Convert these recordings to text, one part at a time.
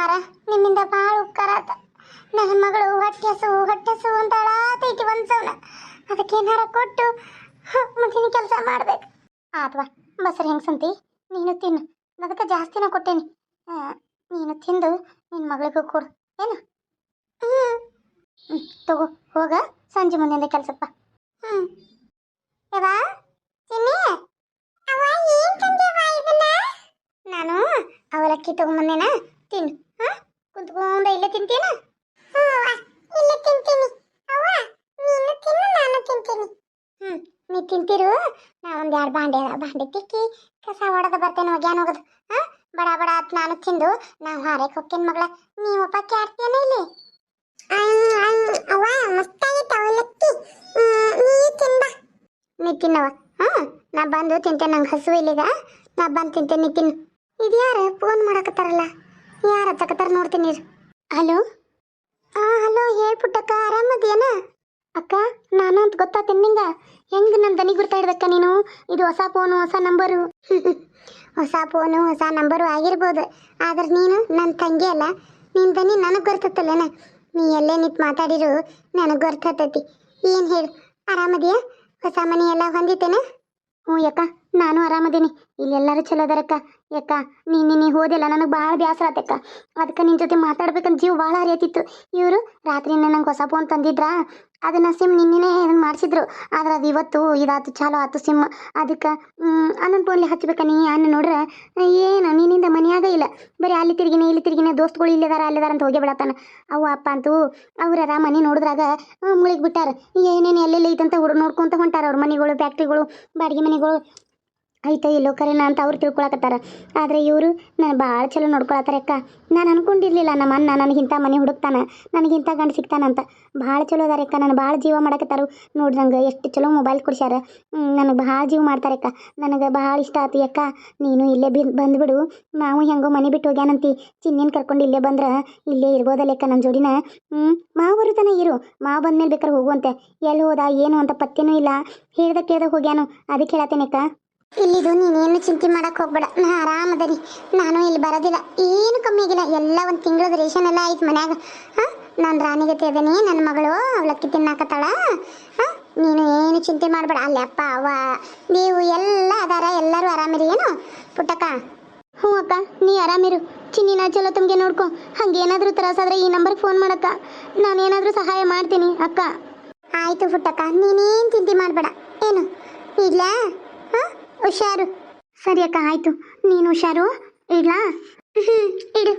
ಮಾರ ನಿಮ್ಮಿಂದ ಭಾಳ ಉಪಕಾರ ಆತ. ನನ್ನ ಮಗಳು ಹೊಟ್ಟೆ ಹಸು ಹೊಟ್ಟೆ ಹಸು ಅಂತ ಅಳಾತೈತಿ ಒಂದು ಅದಕ್ಕೆ ಏನಾರ ಕೊಟ್ಟು ಮುಂದಿನ ಕೆಲಸ ಮಾಡ್ಬೇಕು. ಆತ್ವಾ ಹೆಂಗೆ ಸಂತಿ? ನೀನು ತಿನ್ನು. ಅದಕ್ಕೆ ಜಾಸ್ತಿನ ಕೊಟ್ಟೇನಿ. ನೀನು ತಿಂದು ನಿನ್ನ ಮಗಳಿಗೂ ಕೊಡು. ಏನು? ಹ್ಞೂ ತಗೋ, ಹೋಗ. ಸಂಜೆ ಮುಂದಿನ ಕೆಲಸಪ್ಪ ಹ್ಞೂ ಯವಾ ತಿನ್ನಿ ನಾನು ಅವಲಕ್ಕಿ ತಗೊಂಬಂದೇನ? ತಿನ್ನು. ತಿಂತೀನ ಇಲ್ಲ ತಿಂತೀನಿ. ಅವ್ವ, ನೀನು ತಿನ್ನು, ನಾನು ತಿಂತೀನಿ. ಹ್ಮ್, ನೀ ತಿಂತಿರು? ನಾ ಒಂದ್ ಎರಡು ಬಾಂಡೆ ಬಾಂಡೆ ತಿಕ್ಕಿ ಕಸ ಹೊಡೆದು ಬರ್ತೇನೆ ಹೋಗ್ಯಾನ ಹೋಗೋದು? ಹಾ? ಬಡ ಬಡ ಅತ್ ನಾನು ತಿಂದು ನಾವು ಹಾರಕ್ಕೆ ಹೋಗ್ತೀನಿ ಮಗಳ. ನೀವಪ್ಪ ಕ್ಯಾಡ್ತೇನ ಇಲ್ಲಿ? ಅವ್ವ ಮಸ್ತಾಗಿತ್ತು ನೀ ತಿನ್ಬಾ ನೀ ತಿನ್ನವ ಹಾ? ನಾ ಬಂದು ತಿಂತೇನೆ, ನಂಗೆ ಹಸು ಇಲ್ಲಿಗ ನಾ ಬಂದು ತಿಂತೇನೆ, ನೀ ತಿನ್ನು. ಇದು ಯಾರು ಫೋನ್ ಮಾಡಕತ್ತಾರಲ್ಲ. ಯಾರು ಹಚ್ಚಕತ್ತಾರ ನೋಡ್ತೀನಿ ಹಲೋ? ಆ, ಹಲೋ ಹೇಳ್ಬಿಟ್ಟಕ್ಕ ಆರಾಮದೇನ ಅಕ್ಕ ನಾನು ಅಂತ ಗೊತ್ತಾತೇನೆ ನಿಂಗ. ಹೆಂಗೆ ನನ್ನ ದನಿ ಗುರ್ತಾ ಇಡ್ಬೇಕ ನೀನು? ಇದು ಹೊಸ ಫೋನು ಹೊಸ ನಂಬರು ಹೊಸ ಫೋನು ಹೊಸ ನಂಬರು ಆಗಿರ್ಬೋದು. ಆದ್ರೆ ನೀನು ನನ್ನ ತಂಗಿ ಅಲ್ಲ. ನಿನ್ನ ದನಿ ನನಗೆ ಗೊರ್ತತ್ತಲ್ಲೇನ ನೀ ಎಲ್ಲೇ ನಿಂತು ಮಾತಾಡಿರು ನನಗೆ ಗೊರ್ತತೈತಿ. ಏನು ಹೇಳು? ಆರಾಮದಿಯಾ? ಹೊಸ ಮನೆ ಎಲ್ಲ ಹೊಂದಿತೇನ ಹ್ಞೂ ಅಕ್ಕ, ನಾನು ಆರಾಮದೀನಿ. ಇಲ್ಲೆಲ್ಲರೂ ಚಲೋ ಅದಾರಕ್ಕ. ಯಾಕ ನೀ ನೀ ಹೋದೆಲ್ಲ ನನಗೆ ಭಾಳ ಬೇಸರ ಆತಕ್ಕ ಅದಕ್ಕೆ ನಿನ್ನ ಜೊತೆ ಮಾತಾಡ್ಬೇಕಂತ ಜೀವ ಭಾಳ ಹರಿಯತಿತ್ತು ಇವರು ರಾತ್ರಿ ನಂಗೆ ಹೊಸ ಫೋನ್ ತಂದಿದ್ರ? ಅದನ್ನ ಸಿಮ್ ನಿನ್ನೆನೇ ಇದನ್ನು ಮಾಡಿಸಿದ್ರು. ಆದ್ರೆ ಅದು ಇವತ್ತು ಇದಾತು, ಚಾಲೋ ಆತು ಸಿಮ್ ಅದಕ್ಕೆ ಅನ್ನೊಂದು ಫೋನ್ಲಿ ಹಚ್ಬೇಕ ನೀ ಅನ್ನ ನೋಡ್ರೆ? ಏನು, ನಿನ್ನಿಂದ ಮನೆಯಾಗ ಇಲ್ಲ. ಬರೀ ಅಲ್ಲಿ ತಿರುಗಿನೇ, ಇಲ್ಲಿ ತಿರುಗಿನೇ, ದೋಸ್ತಗಳು ಇಲ್ಲಿದಾರ ಅಲ್ಲಿದಾರ ಅಂತ ಹೋಗಿ ಬಿಡತ್ತಾನ. ಅವು ಅಪ್ಪ ಅಂತೂ ಅವ್ರ ಮನೆ ನೋಡಿದ್ರಾಗ ಮುಳಿಗೆ ಬಿಟ್ಟಾರ. ಏನೇನು ಎಲ್ಲೆಲ್ಲ ಐತಂತ ಹುಡುಗ ನೋಡ್ಕೊಂತ ಹೊಂಟಾರ ಅವ್ರ ಮನೆಗಳು ಫ್ಯಾಕ್ಟ್ರಿಗಳು ಬಾಡಿಗೆ ಮನೆಗಳು. ಐತ ಇಲ್ಲೋ ಕರೆನಾ ಅಂತ ಅವ್ರು ತಿಳ್ಕೊಳಕತ್ತಾರ. ಆದರೆ ಇವರು ನಾನು ಭಾಳ ಚಲೋ ನೋಡ್ಕೊಳತ್ತಾರ ಅಕ್ಕ. ನಾನು ಅನ್ಕೊಂಡಿರ್ಲಿಲ್ಲ ನಮ್ಮ ಅಣ್ಣ ನನಗಿಂತ ಮನೆ ಹುಡುಕ್ತಾನ ನನಗಿಂತ ಗಂಡು ಸಿಗ್ತಾನಂತ ಭಾಳ ಚಲೋ ಅದಾರ ಅಕ್ಕ, ನಾನು ಭಾಳ ಜೀವ ಮಾಡಕತ್ತಾರು. ನೋಡ್ದಂಗೆ ಎಷ್ಟು ಚಲೋ ಮೊಬೈಲ್ ಕೊಡ್ಸ್ಯಾರ. ನನಗೆ ಭಾಳ ಜೀವ ಮಾಡ್ತಾರೆ ಅಕ್ಕ. ನನಗೆ ಭಾಳ ಇಷ್ಟ ಆಯ್ತು ಅಕ್ಕ. ನೀನು ಇಲ್ಲೇ ಬಿ ಬಂದ್ಬಿಡು. ನಾವು ಹೆಂಗೋ ಮನೆ ಬಿಟ್ಟು ಹೋಗ್ಯಾನಂತಿ. ಚಿನ್ನೇನು ಕರ್ಕೊಂಡು ಇಲ್ಲೇ ಬಂದ್ರೆ ಇಲ್ಲೇ ಇರ್ಬೋದಲ್ಲ ಅಕ್ಕ ನನ್ನ ಜೋಡಿನ. ಹ್ಞೂ ಮಾವು ಬರುತ್ತಾನೆ ಇರು. ಮಾವು ಬಂದ್ಮೇಲೆ ಬೇಕಾದ್ರೆ ಹೋಗುವಂತೆ. ಎಲ್ಲಿ ಹೋದ, ಏನು ಅಂತ ಪತ್ತೆನೂ ಇಲ್ಲ. ಹೇಳ್ದ ಕೇಳ್ದಾಗ ಹೋಗ್ಯಾನು. ಅದಕ್ಕೆ ಹೇಳತ್ತೇನೆ ಅಕ್ಕ. ಇಲ್ಲಿದು ನೀನೇನು ಚಿಂತೆ ಮಾಡಕ್ ಹೋಗ್ಬೇಡ. ನಾ ಆರಾಮದರಿ ನಾನು ಇಲ್ಲಿ ಬರೋದಿಲ್ಲ. ಏನು ಕಮ್ಮಿ ಆಗಿಲ್ಲ. ಎಲ್ಲ ಒಂದು ತಿಂಗಳದ ರೇಷನ್ ಎಲ್ಲ ಆಯ್ತು ಮನ್ಯಾಗ. ಹಾಂ? ನಾನು ರಾಣಿಗತಿ ಅದೇನಿ ನನ್ನ ಮಗಳು ಅವಲಕ್ಕಿ ತಿನ್ನಾಕತ್ತಾಳ. ನೀನು ಏನು ಚಿಂತೆ ಮಾಡಬೇಡ. ಅಲ್ಲಿ ಅಪ್ಪ, ಅವ್ವ, ನೀವು ಎಲ್ಲ ಅದಾರ. ಎಲ್ಲರೂ ಆರಾಮಿರಿ. ಏನು? ಪುಟ್ಟಕ್ಕ. ಹ್ಞೂ ಅಕ್ಕ. ನೀ ಆರಾಮಿರು. ಚಿನ್ನಿನ ಚಲೋ ತಮಗೆ ನೋಡ್ಕೊ. ಹಂಗೇನಾದರೂ ತ್ರಾಸಾದ್ರೆ ಈ ನಂಬರ್ಗೆ ಫೋನ್ ಮಾಡಕ್ಕ. ನಾನೇನಾದರೂ ಸಹಾಯ ಮಾಡ್ತೀನಿ ಅಕ್ಕ. ಆಯಿತು ಪುಟ್ಟಕ್ಕ. ನೀನೇನು ಚಿಂತೆ ಮಾಡಬೇಡ. ಏನು? ಇಲ್ಲ ಹುಷಾರು. ಸರಿ ಅಕ್ಕ, ಆಯಿತು. ನೀನು ಹುಷಾರು? ಇಡ್ಲಾ? ಇಡು.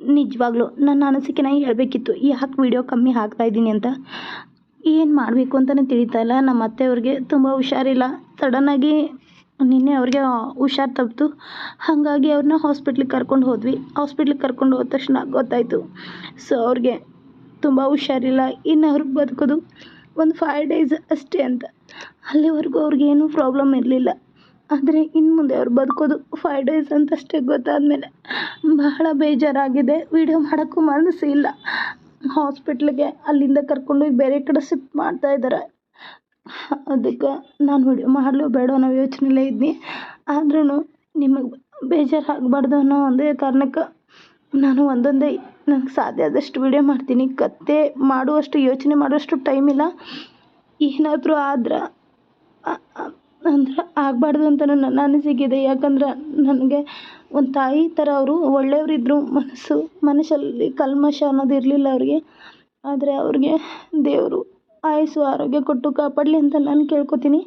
ನಿಜವಾಗ್ಲೂ ನನ್ನ ಅನಿಸಿಕೆನ ಹೇಳಬೇಕಿತ್ತು. ಯಾಕೆ ವಿಡಿಯೋ ಕಮ್ಮಿ ಹಾಕ್ತಾ ಇದ್ದೀನಿ ಅಂತ. ಏನು ಮಾಡಬೇಕು ಅಂತಲೇ ತಿಳಿತಾ ಇಲ್ಲ. ನಮ್ಮ ಅತ್ತೆಯವ್ರಿಗೆ ತುಂಬ ಹುಷಾರಿಲ್ಲ. ಸಡನ್ನಾಗಿ ನಿನ್ನೆ ಅವ್ರಿಗೆ ಹುಷಾರು ತಪ್ಪಿತು. ಹಾಗಾಗಿ ಅವ್ರನ್ನ ಹಾಸ್ಪಿಟ್ಲಿಗೆ ಕರ್ಕೊಂಡು ಹೋದ್ವಿ. ಹಾಸ್ಪಿಟ್ಲಿಗೆ ಕರ್ಕೊಂಡು ಹೋದ ತಕ್ಷಣ ಗೊತ್ತಾಯಿತು. ಸೊ ಅವ್ರಿಗೆ ತುಂಬ ಹುಷಾರಿಲ್ಲ. ಇನ್ನು ಅವ್ರಿಗೆ ಬದುಕೋದು ಒಂದು ಫೈವ್ ಡೇಸ್ ಅಷ್ಟೇ ಅಂತ. ಅಲ್ಲಿವರೆಗೂ ಅವ್ರಿಗೇನೂ ಪ್ರಾಬ್ಲಮ್ ಇರಲಿಲ್ಲ. ಆದರೆ ಇನ್ನು ಮುಂದೆ ಅವ್ರು ಬದುಕೋದು ಫೈವ್ ಡೇಸ್ ಅಂತಷ್ಟೇ ಗೊತ್ತಾದಮೇಲೆ ಬಹಳ ಬೇಜಾರಾಗಿದೆ. ವಿಡಿಯೋ ಮಾಡೋಕ್ಕೂ ಮನಸ್ಸು ಇಲ್ಲ. ಹಾಸ್ಪಿಟ್ಲಿಗೆ ಅಲ್ಲಿಂದ ಕರ್ಕೊಂಡೋಗಿ ಬೇರೆ ಕಡೆ ಶಿಫ್ಟ್ ಮಾಡ್ತಾ ಇದ್ದಾರೆ. ಅದಕ್ಕೆ ನಾನು ವಿಡಿಯೋ ಮಾಡಲು ಬೇಡ ಅನ್ನೋ ಯೋಚನೆಲೇ ಇದ್ನಿ. ಆದ್ರೂ ನಿಮಗೆ ಬೇಜಾರು ಆಗಬಾರ್ದು ಅನ್ನೋ ಒಂದೇ ಕಾರಣಕ್ಕೆ ನಾನು ಒಂದೊಂದೇ ನನಗೆ ಸಾಧ್ಯ ಆದಷ್ಟು ವಿಡಿಯೋ ಮಾಡ್ತೀನಿ. ಕತ್ತೆ ಮಾಡುವಷ್ಟು ಯೋಚನೆ ಮಾಡುವಷ್ಟು ಟೈಮ್ ಇಲ್ಲ. ಏನಾದರೂ ಆದ್ರೆ ಅಂದ್ರೆ ಆಗಬಾರ್ದು ಅಂತ ನನ್ನ ಅನಿಸಿಕೆ ಇದೆ ಯಾಕಂದ್ರೆ ನನಗೆ ಒಂದು ತಾಯಿ ಥರ ಅವರು, ಒಳ್ಳೆಯವರಿದ್ರು ಮನಸ್ಸು, ಮನಸ್ಸಲ್ಲಿ ಕಲ್ಮಶ ಅನ್ನೋದು ಇರಲಿಲ್ಲ ಅವ್ರಿಗೆ. ಆದರೆ ಅವ್ರಿಗೆ ದೇವರು ಆಯಸ್ಸು, ಆರೋಗ್ಯ ಕೊಟ್ಟು ಕಾಪಾಡಲಿ ಅಂತ ನಾನು ಕೇಳ್ಕೊತೀನಿ.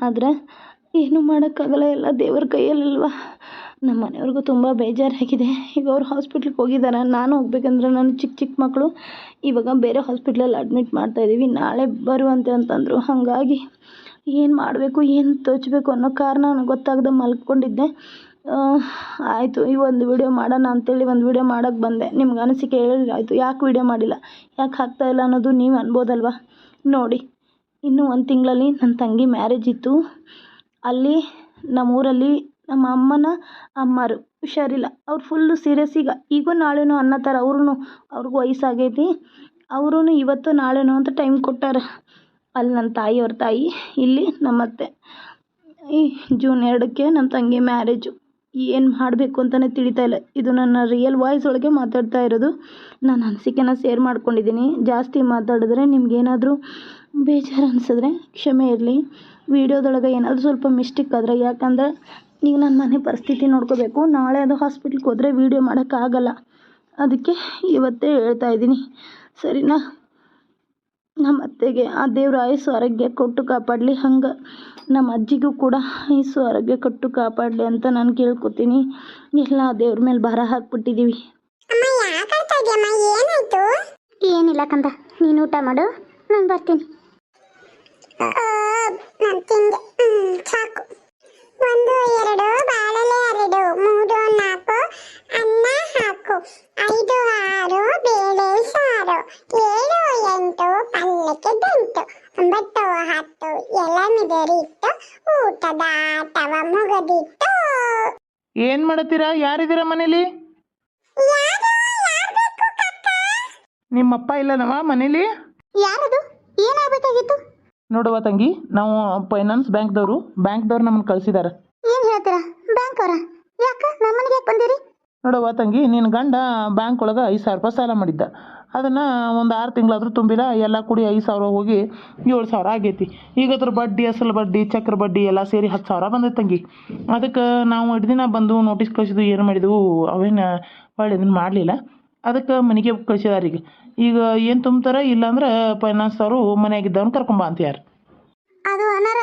ಆದರೆ ಏನೂ ಮಾಡೋಕ್ಕಾಗಲ್ಲ, ಎಲ್ಲ ದೇವ್ರ ಕೈಯಲ್ಲಲ್ವಾ? ನಮ್ಮ ಮನೆಯವ್ರಿಗೂ ತುಂಬ ಬೇಜಾರಾಗಿದೆ. ಈಗ ಅವ್ರು ಹಾಸ್ಪಿಟ್ಲಿಗೆ ಹೋಗಿದ್ದಾರೆ ನಾನು ಹೋಗ್ಬೇಕಂದ್ರೆ ನಾನು ಚಿಕ್ಕ ಚಿಕ್ಕ ಮಕ್ಕಳು ಇವಾಗ ಬೇರೆ ಹಾಸ್ಪಿಟ್ಲಲ್ಲಿ ಅಡ್ಮಿಟ್ ಮಾಡ್ತಾಯಿದ್ದೀವಿ ನಾಳೆ ಬರುವಂತೆ ಅಂತಂದರು. ಹಾಗಾಗಿ ಏನು ಮಾಡಬೇಕು, ಏನು ತೋಚಬೇಕು ಅನ್ನೋ ಕಾರಣ ನನಗೆ ಗೊತ್ತಾಗದೆ ಮಲ್ಕೊಂಡಿದ್ದೆ. ಆಯಿತು, ಈ ಒಂದು ವಿಡಿಯೋ ಮಾಡೋಣ ಅಂತೇಳಿ ಒಂದು ವಿಡಿಯೋ ಮಾಡೋಕ್ಕೆ ಬಂದೆ. ನಿಮ್ಗೆ ಅನಿಸಿಕೆ ಹೇಳಿದ್ರೆ ಆಯಿತು. ಯಾಕೆ ವಿಡಿಯೋ ಮಾಡಿಲ್ಲ? ಯಾಕೆ ಹಾಕ್ತಾಯಿಲ್ಲ ಅನ್ನೋದು ನೀವು ಅನ್ಬೋದಲ್ವ? ನೋಡಿ, ಇನ್ನೂ ಒಂದು ತಿಂಗಳಲ್ಲಿ ನನ್ನ ತಂಗಿ ಮ್ಯಾರೇಜ್ ಇತ್ತು. ಅಲ್ಲಿ ನಮ್ಮೂರಲ್ಲಿ ನಮ್ಮ ಅಮ್ಮನ ಅಮ್ಮರು, ಹುಷಾರಿಲ್ಲ. ಅವ್ರು ಫುಲ್ಲು ಸೀರಿಯಸ್ ಈಗ. ಈಗೂ ನಾಳೆನೋ ಥರ ಅವ್ರೂ ಅವ್ರಿಗೂ ವಯಸ್ಸಾಗೈತಿ. ಅವ್ರೂ ಇವತ್ತು ನಾಳೆನೋ ಅಂತ ಟೈಮ್ ಕೊಟ್ಟಾರೆ. ಅಲ್ಲಿ ನನ್ನ ತಾಯಿಯವ್ರ ತಾಯಿ, ಇಲ್ಲಿ ನಮ್ಮ ಅತ್ತೆ ಈ ಜೂನ್ ಎರಡಕ್ಕೆ ನಮ್ಮ ತಂಗಿ ಮ್ಯಾರೇಜು ಏನು ಮಾಡಬೇಕು ಅಂತಲೇ ತಿಳಿತಾ ಇಲ್ಲ. ಇದು ನನ್ನ ರಿಯಲ್ ವಾಯ್ಸ್ ಒಳಗೆ ಮಾತಾಡ್ತಾ ಇರೋದು. ನಾನು ಅನಿಸಿಕೆನ ಶೇರ್ ಮಾಡ್ಕೊಂಡಿದ್ದೀನಿ. ಜಾಸ್ತಿ ಮಾತಾಡಿದ್ರೆ ನಿಮ್ಗೇನಾದರೂ ಬೇಜಾರು ಅನಿಸಿದ್ರೆ ಕ್ಷಮೆ ಇರಲಿ. ವೀಡಿಯೋದೊಳಗೆ ಏನಾದರೂ ಸ್ವಲ್ಪ ಮಿಸ್ಟೇಕ್ ಆದರೆ, ಯಾಕಂದ್ರೆ ಈಗ ನನ್ನ ಮನೆ ಪರಿಸ್ಥಿತಿ ನೋಡ್ಕೋಬೇಕು. ನಾಳೆ ಅದು ಹಾಸ್ಪಿಟ್ಲಿಗೆ ಹೋದರೆ ವೀಡಿಯೋ ಮಾಡೋಕ್ಕಾಗಲ್ಲ. ಅದಕ್ಕೆ ಇವತ್ತೇ ಹೇಳ್ತಾ ಇದ್ದೀನಿ. ಸರಿನಾ? ನಮ್ಮ ಅತ್ತೆಗೆ ಆ ದೇವ್ರ ಆಯಸ್ಸು ಆರೋಗ್ಯ ಕೊಟ್ಟು ಕಾಪಾಡಲಿ ಹಂಗೆ ನಮ್ಮ ಅಜ್ಜಿಗೂ ಕೂಡ ಆಯಸ್ಸು ಆರೋಗ್ಯ ಕೊಟ್ಟು ಕಾಪಾಡಲಿ ಅಂತ ನಾನು ಕೇಳ್ಕೊತೀನಿ. ಎಲ್ಲ ಆ ದೇವ್ರ ಮೇಲೆ ಭಾರ ಹಾಕ್ಬಿಟ್ಟಿದ್ದೀವಿ ಏನಿಲ್ಲ ಕಂದ ನೀನು ಊಟ ಮಾಡು ನಾನು ಬರ್ತೀನಿ ನಾನು ತಿಂದೆ ಸಾಕು ಒಂದು ಎರಡು ಬಾಳೆಲೆ ಎರಡು ಮೂರು ನಾಲ್ಕು ಅನ್ನ ಹಾಕು ಐದು ಆರು ಬೇಳೆ ಸಾರು ಏಳು ಎಂಟು ಪಲ್ಯಕ್ಕೆ ದಂಟು ಒಂಬತ್ತು ಹತ್ತು ಎಲೆ ಮಿದರಿಟ್ಟು ಊಟದ ಆಟವ ಮುಗದಿತ್ತು ಏನು ಮಾಡತ್ತೀರಾ ಯಾರಿದ್ದೀರಾ ಮನೇಲಿ? ನಿಮ್ಮಪ್ಪ ಇಲ್ಲನವ ಮನೇಲಿ? ಯಾರದು? ಏನಾಗಬೇಕಾಗಿತ್ತು? ನೋಡುವ ತಂಗಿ ನಾವು ಫೈನಾನ್ಸ್ ಬ್ಯಾಂಕ್ದವರು. ಬ್ಯಾಂಕ್ದವ್ರು ನಮ್ಮನ್ನು ಕಳಿಸಿದ್ದಾರೆ ಏನ್ ಹೇಳ್ತೀರಾ? ಬ್ಯಾಂಕ್ ಅವರ ಯಾಕ? ನಮ್ಮನೆಗೆ ಬಂದಿರಿ? ನೋಡುವ ತಂಗಿ ನಿನ್ನ ಗಂಡ ಬ್ಯಾಂಕ್ ಒಳಗೆ ಐದು ಸಾವಿರ ರೂಪಾಯಿ ಸಾಲ ಮಾಡಿದ್ದ. ಅದನ್ನು ಒಂದು ಆರು ತಿಂಗಳಾದರೂ ತುಂಬಿಲ್ಲ ಎಲ್ಲ ಕೂಡಿ ಐದು ಸಾವಿರ ಹೋಗಿ ಏಳು ಸಾವಿರ ಆಗೈತಿ. ಈಗ ಅದ್ರ ಬಡ್ಡಿ ಅಸಲು ಬಡ್ಡಿ ಚಕ್ರ ಬಡ್ಡಿ ಎಲ್ಲ ಸೇರಿ ಹತ್ತು ಸಾವಿರ ಬಂದೈತೆ ತಂಗಿ. ಅದಕ್ಕೆ ನಾವು ಎರಡು ದಿನ ಬಂದು ನೋಟಿಸ್ ಕಳಿಸಿದ್ವು ಏನು ಮಾಡಿದ್ವು ಅವೇನು ಹೊಳ್ಳಿ ಇದನ್ನು ಮಾಡಲಿಲ್ಲ. ಅದಕ್ಕೆ ಮನೆಗೆ ಕಳಿಸಿದಾರೆ ಈಗ. ಈಗ ಏನು ತುಂಬ್ತಾರೆ ಇಲ್ಲಾಂದ್ರೆ ಫೈನಾನ್ಸ್ದವರು ಮನೆಯಾಗಿದ್ದವನು ಕರ್ಕೊಂಬ ಅಂತ್ಯಾರ ಅದು ಅನಾರ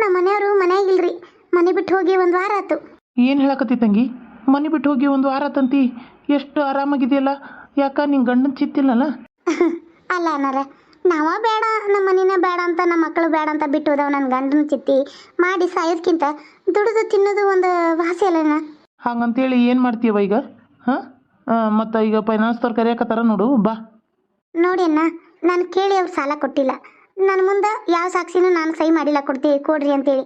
ನಮ್ಮ ಮನೆಯವರು ಮನೆಯಾಗಿಲ್ರಿ ಮನೆ ಬಿಟ್ಟು ಹೋಗಿ ಒಂದು ವಾರ ಆಯ್ತು ಏನು ಹೇಳಕತ್ತಿ ತಂಗಿ? ಮನೆ ಬಿಟ್ಟು ಹೋಗಿ ಒಂದು ವಾರ ತಂತಿ ಎಷ್ಟು ಆರಾಮಾಗಿದೆಯಲ್ಲ? ಯಾಕ ನಿನ್ನ ಗಂಡನ ಚಿತ್ತಿಲ್ಲಲ್ಲ? ಅಲ್ಲ ಅನ್ನಾರ ನಾವ ಬೇಡ ನಮ್ಮ ಮನಿನ ಬೇಡ ಅಂತ ನಮ್ಮ ಮಕ್ಕಳು ಬೇಡ ಅಂತ ಬಿಟ್ಟು ಹೋದವ ನನ್ನ ಗಂಡನ ಚಿತ್ತಿ. ಮಾಡಿ ಸಾಯೋದ್ಕಿಂತ ದುಡಿದು ತಿನ್ನೋದು ಒಂದು ವಾಸಿ ಅಲ್ಲನ ಹಂಗಂತೇಳಿ ಏನು ಮಾಡ್ತೀವ ಈಗ? ಹಾಂ? ಮತ್ತು ಈಗ ಫೈನಾನ್ಸ್ದವ್ರು ಕರೆಯಕತ್ತಾರ ನೋಡು ಬಾ. ನೋಡಿ ಅಣ್ಣ ನಾನು ಕೇಳಿ ಅವ್ರು ಸಾಲ ಕೊಟ್ಟಿಲ್ಲ. ನನ್ನ ಮುಂದೆ ಯಾವ ಸಾಕ್ಷಿನೂ ನಾನು ಸಹಿ ಮಾಡಿಲ್ಲ ಕೊಡ್ತೀವಿ ಕೊಡ್ರಿ ಅಂತೇಳಿ.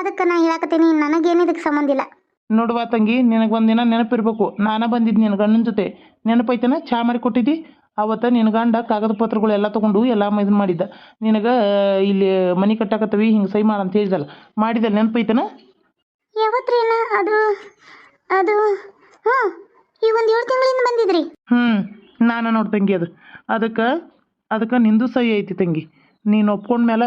ಅದಕ್ಕೆ ನಾ ಹೇಳಕತ್ತೀನಿ ನನಗೇನು ಇದಕ್ಕೆ ಸಂಬಂಧ ಇಲ್ಲ ನೋಡುವ ತಂಗಿ ನಿನಗೆ ಒಂದಿನ ನೆನಪಿರ್ಬೇಕು. ನಾನೇ ಬಂದಿದ್ದು ನಿನ್ನ ಗಂಡನ ಜೊತೆ. ನೆನಪೈತನ? ಚಾ ಮಾಡಿ ಕೊಟ್ಟಿದ್ದಿ? ಅವತ್ತು ನಿನ್ನ ಗಂಡ ಕಾಗದ ಪತ್ರಗಳು ಎಲ್ಲ ತೊಗೊಂಡು ಎಲ್ಲ ಇದು ಮಾಡಿದ್ದ. ನಿನಗೆ ಇಲ್ಲಿ ಮನೆ ಕಟ್ಟಾಕತ್ತವಿ ಹಿಂಗೆ ಸಹಿ ಮಾಡಂತ ಹೇಳಿದಲ್ಲ. ಮಾಡಿದ ನೆನಪೈತನ? ಯಾವತ್ರಿ ಅಣ್ಣ ಅದು ಅದು ಹ್ಞೂ ಈ ಒಂದು ಏಳು ತಿಂಗಳಿಂದ ಬಂದಿದ್ರಿ. ಹ್ಞೂ ನಾನು ನೋಡಿ ತಂಗಿ ಅದು. ಅದಕ್ಕೆ ಅದಕ್ಕೆ ನಿಂದು ಸಹಿ ಐತಿ ತಂಗಿ. ನೀನು ಒಪ್ಕೊಂಡ್ಮೇಲೆ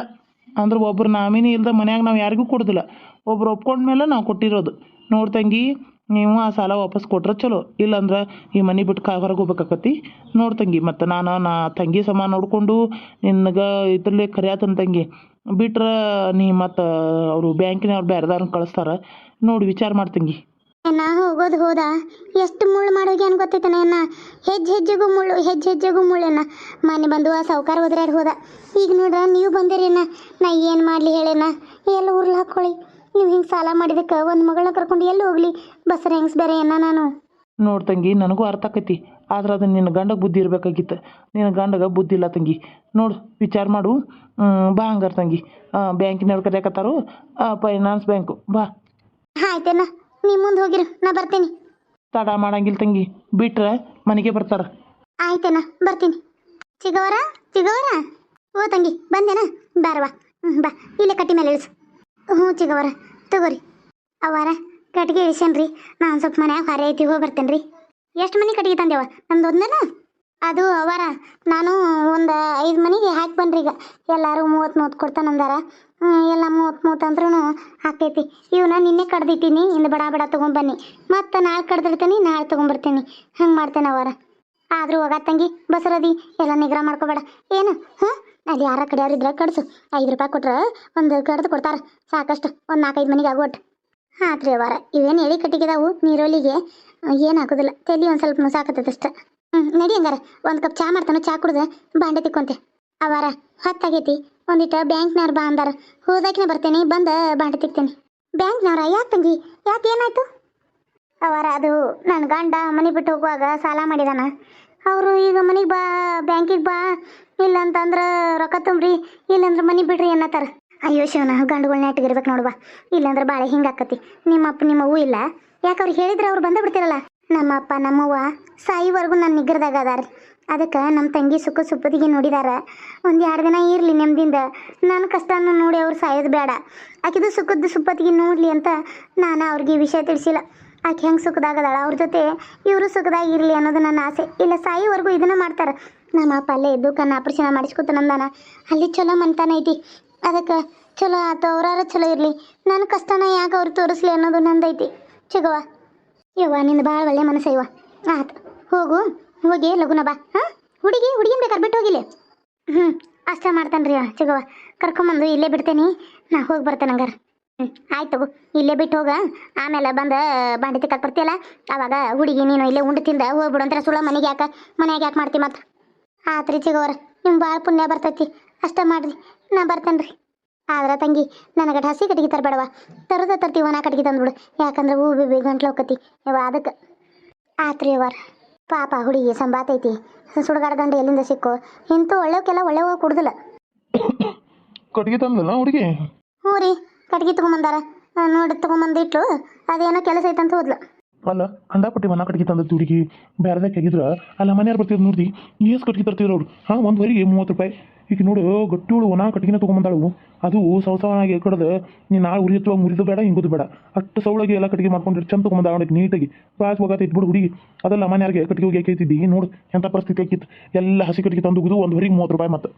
ಅಂದ್ರೆ ಒಬ್ರು ನಾಮಿನಿ ಇಲ್ದ ಮನ್ಯಾಗ ನಾವು ಯಾರಿಗೂ ಕೊಡೋದಿಲ್ಲ. ಒಬ್ರು ಒಪ್ಕೊಂಡ್ಮೇಲೆ ನಾವು ಕೊಟ್ಟಿರೋದು. ನೋಡಿ ತಂಗಿ, ನೀವು ಆ ಸಾಲ ವಾಪಸ್ ಕೊಟ್ರೆ ಚಲೋ. ಇಲ್ಲಾಂದ್ರೆ ಈ ಮನೆ ಬಿಟ್ಟು ಕಾ, ಹೊರಗೆ ಹೋಗ್ಬೇಕಾಕತಿ ನೋಡಿ ತಂಗಿ, ಮತ್ತು ನಾನು ನಾ ತಂಗಿ ಸಮ ನೋಡಿಕೊಂಡು ನಿನಗೆ ಇದ್ರಲ್ಲೇ ಕರಿಯಾತನ ತಂಗಿ. ಬಿಟ್ರೆ ನೀ ಮತ್ತು ಅವರು ಬ್ಯಾಂಕಿನವ್ರು ಬೇರೆದವ್ರನ್ನ ಕಳಿಸ್ತಾರೆ. ನೋಡಿ ವಿಚಾರ ಮಾಡಿ ತಂಗಿ. ನಾ ಹೋಗೋದು ಹೋದ? ಎಷ್ಟು ಮುಳ್ಳು ಮಾಡೋಗಿ ಅನ್ ಗೊತ್ತೈತನ ಅಣ್ಣ ಹೆಜ್ಜೆ ಹೆಜ್ಜೆಗೂ ಮುಳ್ಳು, ಹೆಜ್ಜೆ ಹೆಜ್ಜೆಗೂ ಮುಳ್ಳಣ್ಣ ಮನೆ ಬಂದು ಆ ಸಾವುಕಾರ ಹೋದ್ರೆ ಹೋದ. ಈಗ ನೋಡ್ರ, ನೀವು ಬಂದಿರೇನ ನಾ ಏನು ಮಾಡಲಿ ಹೇಳೇನ? ಎಲ್ಲ ಉರ್ಲ್ ಹಾಕ್ಕೊಳ್ಳಿ ನೀವು ಹಿಂಗೆ ಸಾಲ ಮಾಡಿದಕ್ಕೆ ಒಂದು ಮಗಳನ್ನ ಕರ್ಕೊಂಡು ಎಲ್ಲಿ ಹೋಗ್ಲಿ? ಬಸರ ಹೆಂಗ್ಸ್ ಬೇರೆ ಏನ ನಾನು? ನೋಡು ತಂಗಿ ನನಗೂ ಅರ್ಥ ಆಕೈತಿ. ಆದ್ರೆ ಅದು ನಿನ್ನ ಗಂಡಗೆ ಬುದ್ಧಿ ಇರಬೇಕಾಗಿತ್ತು. ನಿನ್ನ ಗಂಡಗ ಬುದ್ಧಿ ಇಲ್ಲ ತಂಗಿ. ನೋಡು ವಿಚಾರ ಮಾಡು. ಹ್ಮ್, ಬಾ ಹಂಗಾರೆ ತಂಗಿ. ಬ್ಯಾಂಕಿನವ್ರು ಕರೆಯಕತ್ತಾರು. Finance bank. ಬಾ. ಆಯ್ತೇನ ನೀ ಮುಂದೆ ಹೋಗಿರು ನಾ ಬರ್ತೀನಿ. ತಡ ಮಾಡಂಗಿಲ್ಲ ತಂಗಿ. ಬಿಟ್ರೆ ಮನೆಗೆ ಬರ್ತಾರ. ಆಯ್ತೇನ ಬರ್ತೀನಿ. ಚಿಗವರ ಚಿಗವರ? ಓ ತಂಗಿ ಬಂದೇನ? ಬಾರವಾ ಹ್ಞೂ ಬಾ ಇಲ್ಲೇ ಕಟ್ಟಿ ಮೇಲೆ ಇಳಿಸು. ಹ್ಞೂ ಚಿಗವರ ತಗೋರಿ. ಅವರ ಕಟ್ಟಿಗೆ ಇಳಿಸೇನ್ರಿ. ನಾನು ಸ್ವಲ್ಪ ಮನ್ಯಾಗ ಹೊರ ಐತಿ, ಹೋಗಿ ಬರ್ತೇನೆ ರೀ ಎಷ್ಟು ಮನೆ ಕಟ್ಟಿಗೆ ತಂದೆವ ನಮ್ದು ಒಂದನ? ಅದು ಅವರ ನಾನು ಒಂದು ಐದು ಮನೆಗೆ ಹಾಕಿ ಬನ್ರಿ ಈಗ. ಎಲ್ಲರೂ ಮೂವತ್ತು ಮೂವತ್ತು ಕೊಡ್ತಾನಂದಾರ ಎಲ್ಲ ಮೂವತ್ತು ಮೂವತ್ತು ಅಂದ್ರೂ ಹಾಕೈತಿ ಇವನ್ನ ನಿನ್ನೆ ಕಡ್ದಿಟ್ಟಿನಿ ಇಂದು ಬಡ ಬಡ ತೊಗೊಂಬನ್ನಿ ಮತ್ತು ನಾಳೆ ಕಡ್ದಿರ್ತೀನಿ ನಾಳೆ ತೊಗೊಂಬರ್ತೀನಿ ಹಂಗೆ ಮಾಡ್ತೇನೆ ಅವರ ಆದರೂ ಹೋಗ ತಂಗಿ, ಬಸರದಿ, ಎಲ್ಲ ನಿಗ್ರಹ ಮಾಡ್ಕೋಬೇಡ. ಏನು? ಹಾಂ ಅಲ್ಲಿ ಯಾರ ಕಡೆಯವ್ರು ಇದ್ರೆ ಕಡ್ಸು ಐದು ರೂಪಾಯಿ ಕೊಟ್ರೆ ಒಂದು ಕಡ್ದು ಕೊಡ್ತಾರೆ. ಸಾಕಷ್ಟು. ಒಂದು ನಾಲ್ಕೈದು ಮನೆಗೆ ಆಗೋಟ್. ರೀ ವಾರ ಇವೇನು ಎಳಿ ಕಟ್ಟಿಗೆದಾವು? ನೀರೊಲಿಗೆ? ಏನು ಹಾಕೋದಿಲ್ಲ ತಲೆ ಒಂದು ಸ್ವಲ್ಪ ಮುಸಾಕತ್ತದಷ್ಟು ಹ್ಞೂ ನಡಿ ಹಂಗಾರ. ಒಂದು ಕಪ್ ಚಾ ಮಾಡ್ತಾನೆ, ಚಾ ಕುಡ್ದು, ಬಾಂಡೆ ತಿಕ್ಕೊಂತೆ. ಅವಾರ ಹೊತ್ತಾಗೈತಿ. ಒಂದಿಟ್ಟು ಬ್ಯಾಂಕ್ನವ್ರು ಬಾ ಅಂದಾರ. ಹೋದಾಕಿನ ಬರ್ತೇನೆ, ಬಂದು ಬಾಂಡೆ ತಿಕ್ತೇನೆ. ಬ್ಯಾಂಕ್ನವ್ರ? ಯಾಕೆ ತಂಗಿ? ಯಾಕೆ ಏನಾಯ್ತು? ಅವರ ಅದು ನನ್ನ ಗಂಡ ಮನೆ ಬಿಟ್ಟು ಹೋಗುವಾಗ ಸಾಲ ಮಾಡಿದಾನ. ಅವರು ಈಗ ಮನೆಗೆ ಬಾ, ಬ್ಯಾಂಕಿಗೆ ಬಾ ಇಲ್ಲ ಅಂತಂದ್ರೆ ರೊಕ್ಕ ತುಂಬ್ರಿ, ಇಲ್ಲಂದ್ರೆ ಮನೆ ಬಿಡ್ರಿ ಅನ್ನತ್ತಾರ. ಅಯ್ಯೋ ಶಿವನ ಗಂಡುಗಳನ್ನ ನೆಟ್ಟಿಗಿರ್ಬೇಕು ನೋಡುವ ಇಲ್ಲಂದ್ರೆ ಬಾಳೆ ಹಿಂಗೆ ಆಕತಿ. ನಿಮ್ಮಪ್ಪ ನಿಮ್ಮವ್ವ ಇಲ್ಲ. ಯಾಕೆ ಅವ್ರು ಹೇಳಿದ್ರೆ ಅವ್ರು ಬಂದೇ ಬಿಡ್ತಿರಲ್ಲ. ನಮ್ಮಪ್ಪ, ನಮ್ಮವ್ವ ಸಾಯಿವರೆಗೂ ನನ್ನ ನಿಗ್ರದಾಗ ಅದಾರ. ಅದಕ್ಕೆ ನಮ್ಮ ತಂಗಿ ಸುಖ ಸುಪ್ಪದಿಗೆ ನೋಡಿದಾರ. ಒಂದು ಎರಡು ದಿನ ಇರಲಿ ನೆಮ್ಮದಿಂದ ನನ್ನ ಕಷ್ಟನ ನೋಡಿ ಅವ್ರು ಸಾಯೋದು ಬೇಡ ಆಕಿದು ಸುಖದ ಸುಪ್ಪತ್ತಿಗೆ ನೋಡಲಿ ಅಂತ ನಾನು ಅವ್ರಿಗೆ ವಿಷಯ ತಿಳಿಸಿಲ್ಲ. ಆಕೆ ಹೆಂಗೆ ಸುಖದಾಗದಾಳ? ಅವ್ರ ಜೊತೆ ಇವರು ಸುಖದಾಗಿರಲಿ ಅನ್ನೋದು ನನ್ನ ಆಸೆ. ಇಲ್ಲ, ಸಾಯಿವರೆಗೂ ಇದನ್ನ ಮಾಡ್ತಾರೆ. ನಮ್ಮ ಅಪ್ಪ ಅಲ್ಲೇ ಇದ್ದು ಕಣ್ಣು ಆಪರೇಷನ್ ಮಾಡಿಸ್ಕೊತಾನಂದಾನ ಅಲ್ಲಿ ಚಲೋ ಮಂತಾನ ಐತಿ. ಅದಕ್ಕೆ ಚಲೋ ಆತು, ಅವ್ರಾರ ಚಲೋ ಇರಲಿ. ನನ್ನ ಕಷ್ಟನ ಯಾಕೆ ಅವ್ರು ತೋರಿಸ್ಲಿ ಅನ್ನೋದು ನಂದೈತಿ. ಚಿಗವ ಯವ್ವ, ನಿಂದು ಭಾಳ ಒಳ್ಳೆ ಮನಸ್ಸು ಇವ ಆತು, ಹೋಗು. ಹೋಗಿ, ಲಗುನ ಬಾ. ಹಾಂ? ಹುಡುಗಿ, ಹುಡುಗಿನ ಬೇಕಾದ್ರೆ ಬಿಟ್ಟು ಹೋಗಿಲ್ಲ? ಹ್ಞೂ ಅಷ್ಟೇ ಮಾಡ್ತಾನೆ ರೀ ಚಿಗವ ಕರ್ಕೊಂಬಂದು ಇಲ್ಲೇ ಬಿಡ್ತೇನೆ. ನಾ ಹೋಗಿ ಬರ್ತೇನೆ ಹಂಗಾರೆ. ಹ್ಞೂ ಆಯ್ತು ತಗೋ. ಇಲ್ಲೇ ಬಿಟ್ಟು ಹೋಗ. ಆಮೇಲೆ ಬಂದು ಬಾಂಡೆ ತಿಕ್ಕಕ್ಕೆ ಬರ್ತೀಯಲ್ಲ ಅವಾಗ ಹುಡುಗಿ ನೀನು ಇಲ್ಲೇ ಉಂಡು ತಿಂದ ಹೋಗ್ಬಿಡು ಅಂತಾರೆ ಸುಳ ಮನೆಗೆ ಯಾಕೆ? ಮನ್ಯಾಗ ಯಾಕೆ ಮಾಡ್ತಿ ಮತ್ತೆ ಆತ್ರಿ ರೀ ಚಿಗವರ ನಿಮ್ಗೆ ಭಾಳ ಪುಣ್ಯ ಬರ್ತೈತಿ. ಅಷ್ಟೇ ಮಾಡ್ರಿ ನಾ ಬರ್ತೇನೆ ರೀ ಆದ್ರೆ ತಂಗಿ ನನಗೆ ಹಸಿ ಕಟ್ಟಿಗೆ ತರಬೇಡವ ತರದ ತರ್ತೀವ ನಾ ಕಟ್ಟಿಗೆ ತಂದ್ಬಿಡು. ಯಾಕಂದ್ರೆ ಹೂ ಬಿ ಗಂಟ್ಲು ಹೋಗತಿ ಇವ ಅದಕ್ಕೆ. ಆತ್ರಿ ಅವರ ಪಾಪ ಹುಡುಗಿ ಸಂಬಾತೈತಿ. ಸುಡುಗಾಡ ಗಂಡ ಎಲ್ಲಿಂದ ಸಿಕ್ಕು? ಇಂತೂ ಒಳ್ಳೆವಕ್ಕೆಲ್ಲ ಒಳ್ಳೆವ ಕುಡ್ದಿಲ್ಲ. ತಂದಲ್ಲ ಹುಡುಗಿ? ಹ್ಞೂ ರೀ. ಕಟ್ಗೆ ತೊಗೊಂಬಂದಾರ? ನೋಡಿ ತೊಗೊಂಬಂದು ಇಟ್ಲು ಅದೇನೋ ಕೆಲಸ ಐತಂತ ಹೋದ್ಲು. ಅಲ್ಲ ಕಂಡಾಪಟ್ಟಿ ಮನ ಕಟ್ಗೆ ತಂದ ಹುಡುಗಿ ಬೇರೆದಾಗ ಕೆಗಿದ್ರ? ಅಲ್ಲ ಮನೆಯವ್ರು ಬರ್ತಿದ್ರು ನೋಡಿ ಏಸ್ ಕಟ್ಗೆ ತರ್ತಿದ್ರು ಅವ್ರು? ಹಾಂ ಒಂದು ವರಿಗೆ ಮೂವತ್ತು ರೂಪಾಯಿ. ಈಗ ನೋಡು ಗಟ್ಟಿಗಳು ಒಣ ಕಟ್ಗಿನ ತೊಗೊಂಬಂದಾಳು. ಅದು ಸವಸವನಾಗಿ ಕಡ್ದು ನೀನು ನಾಳೆ ಉರಿಯತ್ವ ಮುರಿದು ಬೇಡ ಹಿಂಗುದು ಬೇಡ. ಅಷ್ಟು ಸೌಳಗೆ ಎಲ್ಲ ಕಟ್ಟಿಗೆ ಮಾಡ್ಕೊಂಡು ಚಂದ ತೊಗೊಂಬಂದ ನೀಟಾಗಿ. ಪಾಸ್ ಹೋಗತ್ತೆ ಇಟ್ಬಿಡು ಹುಡುಗಿ. ಅದೆಲ್ಲ ಮನೆಯಾರಿಗೆ ಕಟ್ಟಿಗೆ ಹೋಗಿ ಕೇಳ್ತಿದ್ದಿ ನೋಡು ಎಂಥ ಪರಿಸ್ಥಿತಿ ಹಾಕಿತ್ತು ಎಲ್ಲ ಹಸಿ ಕಟ್ಟಿಗೆ ತಂದು ಒಂದು ವರಿಗೆ ಮೂವತ್ತು ರೂಪಾಯಿ ಮತ್ತೆ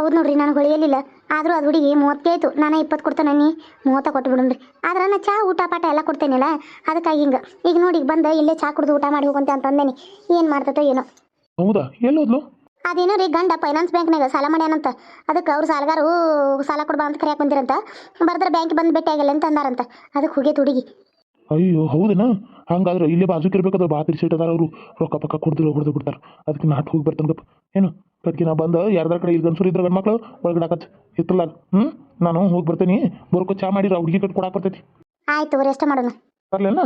ಹೌದು ನೋಡ್ರಿ ನಾನು ಹೊಳಿಯಲಿಲ್ಲ. ಆದರೂ ಅದು ಹುಡುಗಿ ಮೂವತ್ತೈತು ನಾನು ಇಪ್ಪತ್ತು ಕೊಡ್ತಾನೆ ನೀ ಮೂವತ್ತ ಕೊಟ್ಟು ಬಿಡುನ್ರಿ ಆದ್ರೆ ನಾ ಚಾ ಊಟ ಪಾಠ ಎಲ್ಲ ಕೊಡ್ತೇನಲ್ಲ? ಅದಕ್ಕಾಗಿ ಹಿಂಗೆ. ಈಗ ನೋಡಿ ಈಗ ಬಂದು ಇಲ್ಲೇ ಚಾ ಕುಡಿದು ಊಟ ಮಾಡಿ ಹೋಗಂತೆ ಅಂತಂದೇನಿ ಏನು ಮಾಡ್ತತೋ ಏನೋ. ಹೌದಾ? ಎಲ್ಲೋದ್ಲು? ಅದೇನೋ ರೀ ಗಂಡ ಫೈನಾನ್ಸ್ ಬ್ಯಾಂಕ್ನಾಗ ಸಾಲ ಮಾಡ್ಯಾನಂತ. ಅದಕ್ಕೆ ಅವ್ರು ಸಾಲಗಾರು ಸಾಲ ಕೊಡ್ಬಾ ಅಂತ ಕರೆಯಕ್ಕೆ ಬಂದಿರಂತ. ಬರ್ದ್ರೆ ಬ್ಯಾಂಕ್ ಬಂದು ಭೇಟಿ ಆಗಲ್ಲ ಅಂತ ಅಂದಾರಂತ. ಅದಕ್ಕೆ ಹೋಗಿ ಹುಡುಗಿ. ಅಯ್ಯೋ ಹೌದನಾ? ಹಂಗಾದ್ರೆ ಇಲ್ಲೇ ಬಾಜುಕಿರ್ಬೇಕಾದ್ರೆ ಬಾ ತಿರ್ಸಿಟ್ಟದಾರ ಅವರು. ರೊಕ್ಕ ಪಕ್ಕ ಕೊಡ್ದಿಲ್ಲ ಹೊಡೆದು ಬಿಡ್ತಾರೆ. ಅದಕ್ಕೆ ನಾಟ್ ಹೋಗಿ ಬರ್ತಂಗಪ್ಪ. ಏನು? ಕಟ್ಗೆ ನಾ ಬಂದು ಯಾರ್ದಾರ ಕಡೆ ಇಲ್ಲಿ ಗನ್ಸೂರು ಇದ್ರ ಗಂಡ್ಮಕ್ಳು ಒಳಗಡೆ ಹಾಕತ್. ಇತ್ತಲ್ಲ ಹ್ಮ್? ನಾನು ಹೋಗಿ ಬರ್ತೀನಿ. ಬರ್ಕೊ ಚಾ ಮಾಡಿರ ಹುಡುಗಿ ಕಟ್ ಕೊಡಾಕ್ ಬರ್ತೈತಿ. ಆಯ್ತು ರೆಸ್ಟ್ ಮಾಡೋಣ. ಬರ್ಲೇನ?